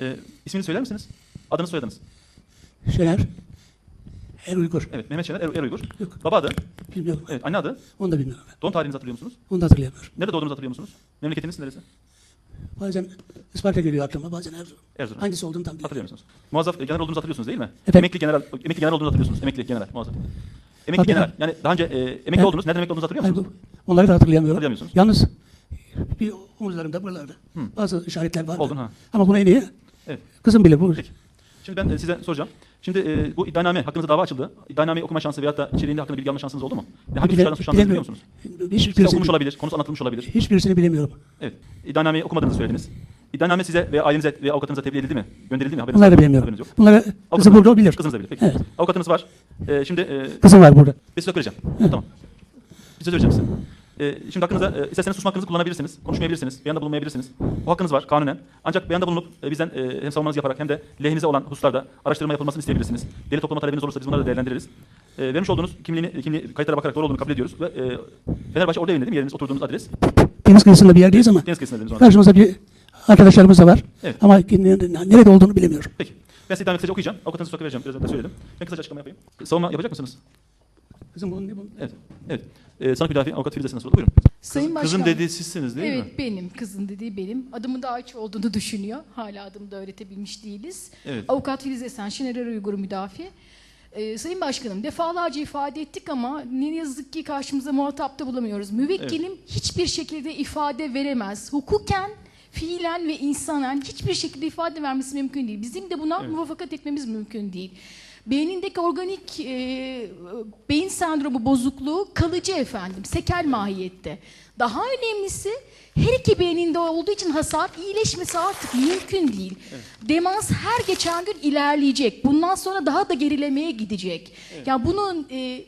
Ee, ismini söyler misiniz? Adınız soyadınız. Şener. Er Uygur. Evet Mehmet Şener Er, er Uygur. Yok. Baba adı. Bilmiyorum. Evet anne adı. Onu da bilmiyorum. ben. Doğum tarihinizi hatırlıyor musunuz? Onu da hatırlayamıyorum. Nerede doğduğunuzu hatırlıyor musunuz? Memleketiniz neresi? Bazen Isparta geliyor aklıma, bazen Erzurum. Erzurum. Hangisi olduğunu tam bilmiyorum. Hatırlıyor musunuz? Muazzaf e, general olduğunuzu hatırlıyorsunuz değil mi? Efendim? Emekli general, emekli general olduğunuzu hatırlıyorsunuz. Emekli general, muazzaf. Emekli Tabii. general. Yani daha önce e, emekli oldunuz. Nereden emekli olduğunuzu hatırlıyor musunuz? bu- onları da hatırlayamıyorum. Hatırlayamıyorsunuz. Yalnız bir omuzlarımda, buralarda bazı işaretler var. Oldun, ha. Ama bunu en iyi Evet. kızım bilir. Bu Peki. Şimdi ben e, size soracağım. Şimdi e, bu iddianame hakkınızda dava açıldı. İddianameyi okuma şansı veyahut da içeriğinde hakkında bilgi alma şansınız oldu mu? Hangi Bile- suçlardan suçlandığınızı biliyor musunuz? Hiçbirisini, Size okunmuş olabilir, konusu anlatılmış olabilir. hiçbirisini bilemiyorum. Evet. İddianameyi okumadığınızı söylediniz. İddianame size ve ailenize ve avukatınıza tebliğ edildi mi? Gönderildi mi? Haberiniz Bunları var da mı? bilemiyorum. Haberiniz yok. Bunları Avukatınız- burada o bilir. Kızınız da bilir. Peki. Evet. Avukatınız var. E, şimdi e, Kızım var burada. bir söz vereceğim. Tamam. Bir söz vereceğim size. Ee, şimdi hakkınızda e, isterseniz susma hakkınızı kullanabilirsiniz, konuşmayabilirsiniz, beyanda bulunmayabilirsiniz. Bu hakkınız var kanunen. Ancak beyanda bulunup e, bizden e, hem savunmanızı yaparak hem de lehinize olan hususlarda araştırma yapılmasını isteyebilirsiniz. Deli toplama talebiniz olursa biz bunları da değerlendiririz. E, vermiş olduğunuz kimliğini, kimliği kayıtlara bakarak doğru olduğunu kabul ediyoruz. Ve e, Fenerbahçe orada evinde değil mi? Yeriniz oturduğunuz adres. Deniz kıyısında bir yerdeyiz ama Deniz kıyısında zaman. karşımızda bir arkadaşlarımız da var. Evet. Ama ne- nerede olduğunu bilemiyorum. Peki. Ben size kısaca okuyacağım. Avukatınızı soka vereceğim. Biraz önce söyledim. Ben kısaca açıklama yapayım. Savunma yapacak mısınız? Kızım bunun ne bu? Evet. Evet. E, sanık müdafi avukat Filiz Esen'e sordu. Buyurun. Sayın Başkan. Kızın dediği sizsiniz değil evet mi? benim kızın dediği benim. Adımın da Ayça olduğunu düşünüyor. Hala adımı da öğretebilmiş değiliz. Evet. Avukat Filiz Esen, Şener Er Uygur müdafi. Ee, Sayın Başkanım defalarca ifade ettik ama ne yazık ki karşımıza muhatapta bulamıyoruz. Müvekkilim hiçbir şekilde ifade veremez. Hukuken, fiilen ve insanen hiçbir şekilde ifade vermesi mümkün değil. Bizim de buna Evet. muvaffakat etmemiz mümkün değil. Beynindeki organik e, beyin sendromu bozukluğu kalıcı efendim, sekel mahiyette. Daha önemlisi her iki beyninde olduğu için hasar iyileşmesi artık mümkün değil. Demans her geçen gün ilerleyecek. Bundan sonra daha da gerilemeye gidecek. Ya bunun e,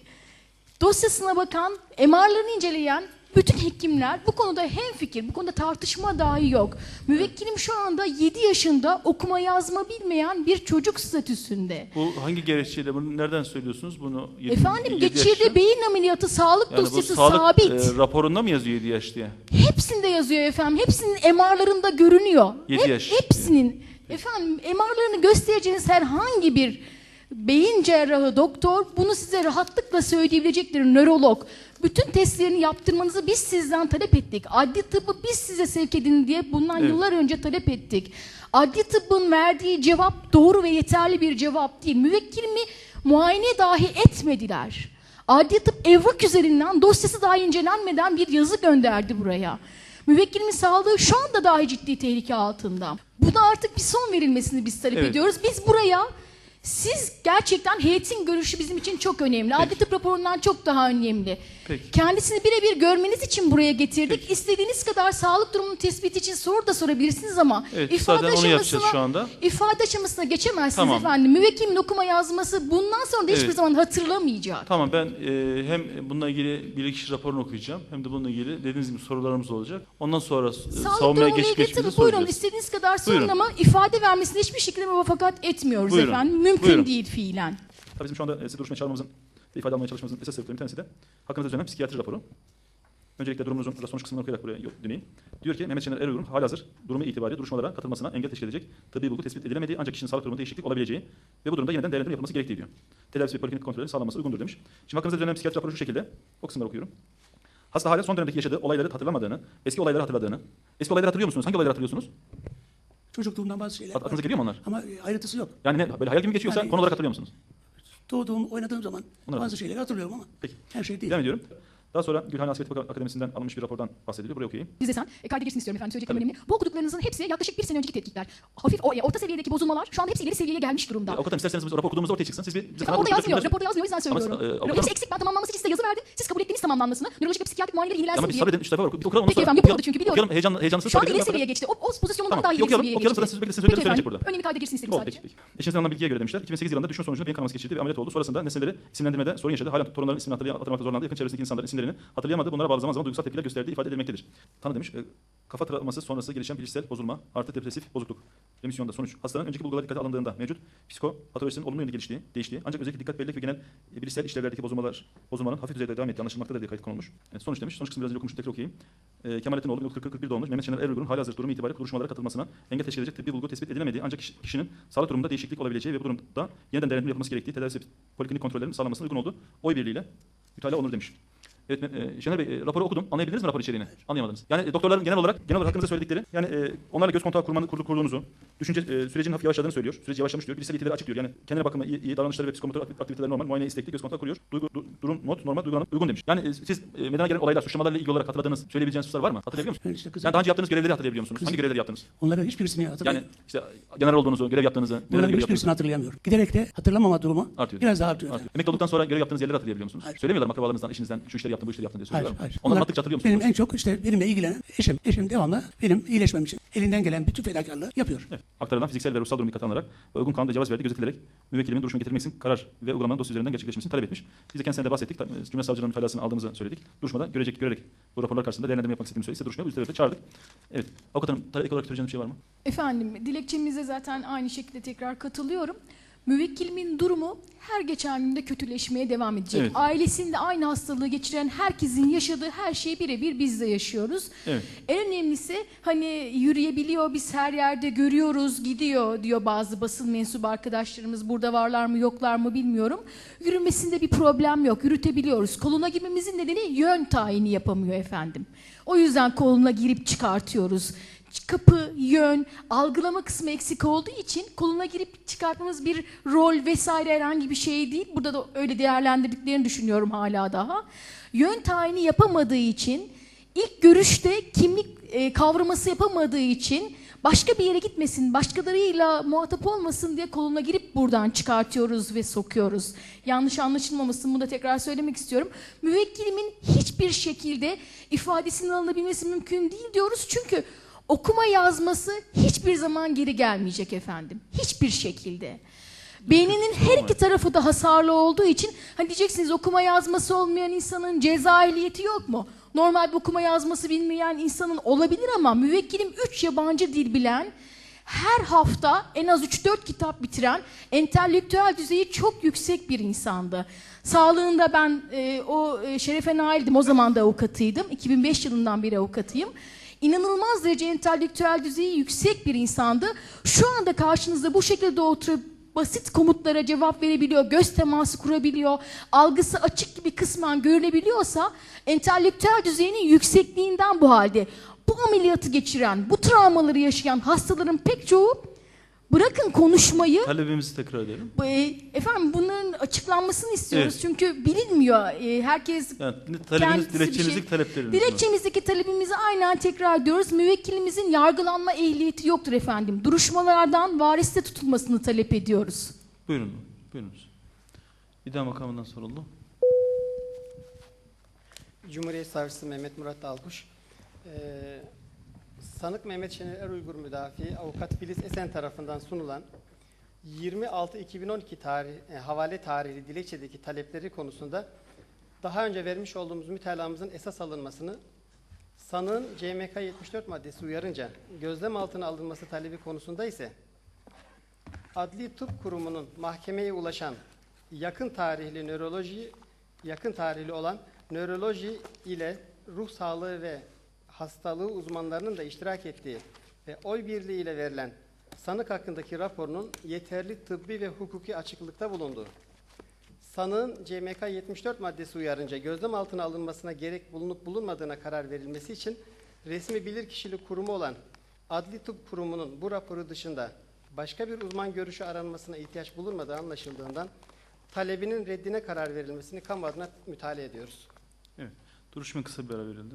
dosyasına bakan, MR'larını inceleyen bütün hekimler bu konuda hemfikir, bu konuda tartışma dahi yok. Müvekkilim şu anda 7 yaşında okuma yazma bilmeyen bir çocuk statüsünde. Bu hangi gerekçeyle bunu nereden söylüyorsunuz bunu? yedi- Efendim yedi geçirdiği yaşta? beyin ameliyatı sağlık yani dosyası sağlık sabit. e, raporunda mı yazıyor 7 yaş diye? Hepsinde yazıyor efendim. Hepsinin MR'larında görünüyor. Yedi yaş. Hepsinin. Efendim MR'larını göstereceğiniz herhangi bir beyin cerrahı, doktor bunu size rahatlıkla söyleyebilecektir. Nörolog. Bütün testlerini yaptırmanızı biz sizden talep ettik. Adli tıbbı biz size sevk edin diye bundan Evet. yıllar önce talep ettik. Adli tıbbın verdiği cevap doğru ve yeterli bir cevap değil. Müvekkilimi muayene dahi etmediler. Adli tıp evrak üzerinden dosyası daha incelenmeden bir yazı gönderdi buraya. Müvekkilimin sağlığı şu anda dahi ciddi tehlike altında. Buna artık bir son verilmesini biz talep Evet. ediyoruz. Biz buraya siz gerçekten heyetin görüşü bizim için çok önemli. Adli tıp raporundan çok daha önemli. Peki. Kendisini birebir görmeniz için buraya getirdik. İstediğiniz kadar sağlık durumunun tespiti için soru da sorabilirsiniz ama Evet, onu yapacağız şu anda. ifade aşamasına geçemezsiniz Tamam. efendim. Müvekkimin okuma yazması bundan sonra da hiçbir Evet. zaman hatırlamayacak. Tamam ben e, hem bununla ilgili bilirkişi raporunu okuyacağım hem de bununla ilgili dediğiniz gibi sorularımız olacak. Ondan sonra e, Sağlık savunmaya geç geçmemizi tabii buyurun soracağız. istediğiniz kadar sorun Buyurun. ama ifade vermesine hiçbir şekilde muvaffakat etmiyoruz Buyurun. efendim. Mümkün Buyurun. değil fiilen. Tabii bizim şu anda e, sizi duruşmaya çağırmamızın ve ifade almaya çalışmamızın esas sebeplerinden bir tanesi de hakkınızda düzenlenen psikiyatri raporu. Öncelikle durumunuzun sonuç kısmını okuyarak buraya döneyim. Diyor ki Mehmet Şener Eruyur'un halihazır durumu itibariyle duruşmalara katılmasına engel teşkil edecek tıbbi bulgu tespit edilemediği ancak kişinin sağlık durumunda değişiklik olabileceği ve bu durumda yeniden değerlendirme yapılması gerektiği diyor. Tedavisi ve poliklinik kontrolü sağlanması uygundur demiş. Şimdi hakkınızda düzenlenen psikiyatri raporu şu şekilde. O kısımları okuyorum. Hasta hala son dönemdeki yaşadığı olayları hatırlamadığını, eski olayları hatırladığını. Eski olayları hatırlıyor musunuz? Hangi olayları hatırlıyorsunuz? Çocukluğumdan bazı şeyler Aklınıza var. geliyor mu onlar? Ama e, ayrıntısı yok. Yani ne, böyle hayal gibi geçiyorsa Yani- konu olarak hatırlıyor musunuz? Doğduğum, oynadığım zaman Onları bazı şeyleri hatırlıyorum ama Peki. her şey değil. Devam ediyorum. Daha sonra Gülhane Askerlik Akademisi'nden alınmış bir rapordan bahsediliyor. Buraya okuyayım. Bize sen e, kayda girsin istiyorum efendim söyleyeceklerim önemli. Bu okuduklarınızın hepsi yaklaşık bir sene önceki tetkikler. Hafif o, e, orta seviyedeki bozulmalar şu anda hepsi ileri seviyeye gelmiş durumda. Avukatım isterseniz biz rapor okuduğumuzda ortaya çıksın. Siz bir bize orada kanal yazmıyor. buluşturun. Raporda yazmıyor o yüzden söylüyorum. Ama, e, avukatım- hepsi eksik ben tamamlanması için size yazı verdi. Siz kabul ettiniz tamamlanmasını. Nörolojik ve psikiyatrik muayeneleri ilgilensin Ama biz diye. sabredin 3 defa okuyalım onu Peki efendim, Okuyalım, yapıldı çünkü biliyorum. Okuyalım heyecanlı, heyecanlısı Şu sabredin. ileri seviyeye geçti. O, o pozisyonundan daha ileri okuyalım, seviyeye okuyalım, geçti. sonra siz beklesin, söyleyecek efendim. burada. Önemli kayda girsin istedim sadece. Eşinizden alınan bilgiye göre demişler. 2008 yılında düşün sonucunda beyin kanaması geçirdi ve ameliyat oldu. Sonrasında nesneleri isimlendirmede sorun yaşadı. Hala torunların hatırlay- hatırlamakta zorlandı. Yakın çevresindeki insanların isimlerini hatırlayamadı. Bunlara bazı zaman zaman duygusal tepkiler gösterdiği ifade edilmektedir. Tanı demiş. e, kafa travması sonrası gelişen bilişsel bozulma artı depresif bozukluk. remisyonda sonuç hastanın önceki bulgular dikkate alındığında mevcut psikopatolojisinin olumlu yönde geliştiği, değiştiği ancak özellikle dikkat bellek ve genel e, bilişsel işlevlerdeki bozulmalar, bozulmanın hafif düzeyde devam ettiği anlaşılmaktadır diye kayıt konulmuş. Evet, sonuç demiş. Sonuç kısmını biraz önce okumuştuk tekrar okuyayım. E, Kemalettin oğlu 1941 doğumlu Mehmet Şener Erbilgur'un hali hazır durumu itibariyle duruşmalara katılmasına engel teşkil edecek tıbbi bulgu tespit edilemediği ancak kişi- kişinin sağlık durumunda değişiklik olabileceği ve bu durumda yeniden değerlendirme yapılması gerektiği tedavisi poliklinik kontrollerin sağlanmasına uygun olduğu oy birliğiyle mütalaa olunur demiş. Evet e, Şener Bey e, raporu okudum. Anlayabildiniz mi rapor içeriğini? Anlayamadınız. Yani e, doktorların genel olarak genel olarak hakkınızda söyledikleri yani e, onlarla göz kontağı kurmanı, kurdu, kurduğunuzu, düşünce e, sürecinin hafif yavaşladığını söylüyor. Süreç yavaşlamış diyor. Bilişsel ilkeleri açık diyor. Yani kendine bakımı iyi, iyi davranışları ve psikomotor akti- aktiviteleri normal, muayene istekli, göz kontağı kuruyor. Duygu, du- durum, not, normal, duygulanım uygun demiş. Yani e, siz e, meydana gelen olaylar, suçlamalarla ilgili olarak hatırladığınız, söyleyebileceğiniz hususlar var mı? Hatırlayabiliyor musunuz? İşte kızım, Yani daha önce yaptığınız görevleri hatırlayabiliyor musunuz? Kızım- Hangi görevleri yaptınız? onların hiçbirisini Yani hatırlamıyorum. işte general olduğunuzu, görev yaptığınızı, neler görev hiçbirisini yaptığınızı. hatırlayamıyorum. Giderek de hatırlamama durumu Artıyor. biraz daha artıyor. Artıyor. Emekli olduktan sonra görev yaptığınız yerleri hatırlayabiliyor musunuz? Söylemiyorlar mı akrabalarınızdan, eşinizden, şu işleri yaptım, bu işleri yaptım diye Hayır, söylüyorlar hayır. Onları Onlar anlattıkça hatırlıyor musunuz? Benim en çok işte benimle ilgilenen eşim. Eşim devamlı benim iyileşmem için elinden gelen bütün fedakarlığı yapıyor. Evet. Aktarılan fiziksel ve ruhsal durum dikkate alınarak ve uygun kanunda cevaz verdiği gözetilerek müvekkilimin duruşuna getirmek için karar ve uygulamanın dosya üzerinden gerçekleşmesini talep etmiş. Biz de kendisine de bahsettik. E, Cumhuriyet Savcılığı'nın mütalasını aldığımızı söyledik. Duruşmada görecek, görerek bu raporlar karşısında değerlendirme yapmak istediğini söyledi. Size duruşmaya bu yüzden de çağırdık. Evet. Avukat Hanım, talep olarak söyleyeceğiniz bir şey var mı? Efendim dilekçemize zaten aynı şekilde tekrar katılıyorum. Müvekkilimin durumu her geçen günde kötüleşmeye devam edecek. Evet. Ailesinde aynı hastalığı geçiren herkesin yaşadığı her şeyi birebir biz de yaşıyoruz. Evet. En önemlisi hani yürüyebiliyor, biz her yerde görüyoruz, gidiyor diyor bazı basın mensubu arkadaşlarımız. Burada varlar mı yoklar mı bilmiyorum. Yürümesinde bir problem yok, yürütebiliyoruz. Koluna girmemizin nedeni yön tayini yapamıyor efendim. O yüzden koluna girip çıkartıyoruz. Kapı, yön, algılama kısmı eksik olduğu için koluna girip çıkartmamız bir rol vesaire herhangi bir şey değil. Burada da öyle değerlendirdiklerini düşünüyorum hala daha. Yön tayini yapamadığı için ilk görüşte kimlik e, kavraması yapamadığı için başka bir yere gitmesin, başkalarıyla muhatap olmasın diye koluna girip buradan çıkartıyoruz ve sokuyoruz. Yanlış anlaşılmamasın bunu da tekrar söylemek istiyorum. Müvekkilimin hiçbir şekilde ifadesinin alınabilmesi mümkün değil diyoruz. Çünkü okuma yazması hiçbir zaman geri gelmeyecek efendim. Hiçbir şekilde. Beyninin her iki tarafı da hasarlı olduğu için hani diyeceksiniz okuma yazması olmayan insanın ceza ehliyeti yok mu? Normal bir okuma yazması bilmeyen insanın olabilir ama müvekkilim 3 yabancı dil bilen her hafta en az 3-4 kitap bitiren entelektüel düzeyi çok yüksek bir insandı. Sağlığında ben e, o e, şerefe naildim. O zaman da avukatıydım. 2005 yılından beri avukatıyım. İnanılmaz derece entelektüel düzeyi yüksek bir insandı. Şu anda karşınızda bu şekilde oturup basit komutlara cevap verebiliyor, göz teması kurabiliyor, algısı açık gibi kısmen görülebiliyorsa entelektüel düzeyinin yüksekliğinden bu halde. Bu ameliyatı geçiren, bu travmaları yaşayan hastaların pek çoğu bırakın konuşmayı Talebimizi tekrar edelim. bu, e, efendim bunların açıklanmasını istiyoruz Evet. çünkü bilinmiyor. E, herkes Yani talebiniz, dilekçenizdeki şey- talepleriniz. var. Dilekçemizdeki talebimizi aynen tekrar ediyoruz. Müvekkilimizin yargılanma ehliyeti yoktur efendim. Duruşmalardan variste tutulmasını talep ediyoruz. Buyurun. Buyurunuz. İdam makamından soruldu. Cumhuriyet Savcısı Mehmet Murat Alkuş, eee, sanık Mehmet Şener Eruygur müdafi avukat Filiz Esen tarafından sunulan 26-2012 tarih, e, havale tarihli dilekçedeki talepleri konusunda daha önce vermiş olduğumuz mütalamızın esas alınmasını sanığın CMK 74 maddesi uyarınca gözlem altına alınması talebi konusunda ise Adli Tıp Kurumu'nun mahkemeye ulaşan yakın tarihli nöroloji yakın tarihli olan nöroloji ile ruh sağlığı ve hastalığı uzmanlarının da iştirak ettiği ve oy birliği ile verilen sanık hakkındaki raporunun yeterli tıbbi ve hukuki açıklıkta bulunduğu. Sanığın CMK 74 maddesi uyarınca gözlem altına alınmasına gerek bulunup bulunmadığına karar verilmesi için resmi bilirkişilik kurumu olan Adli Tıp Kurumu'nun bu raporu dışında başka bir uzman görüşü aranmasına ihtiyaç bulunmadığı anlaşıldığından talebinin reddine karar verilmesini kamu adına mütalaa ediyoruz. Evet. Duruşma kısa bir ara verildi.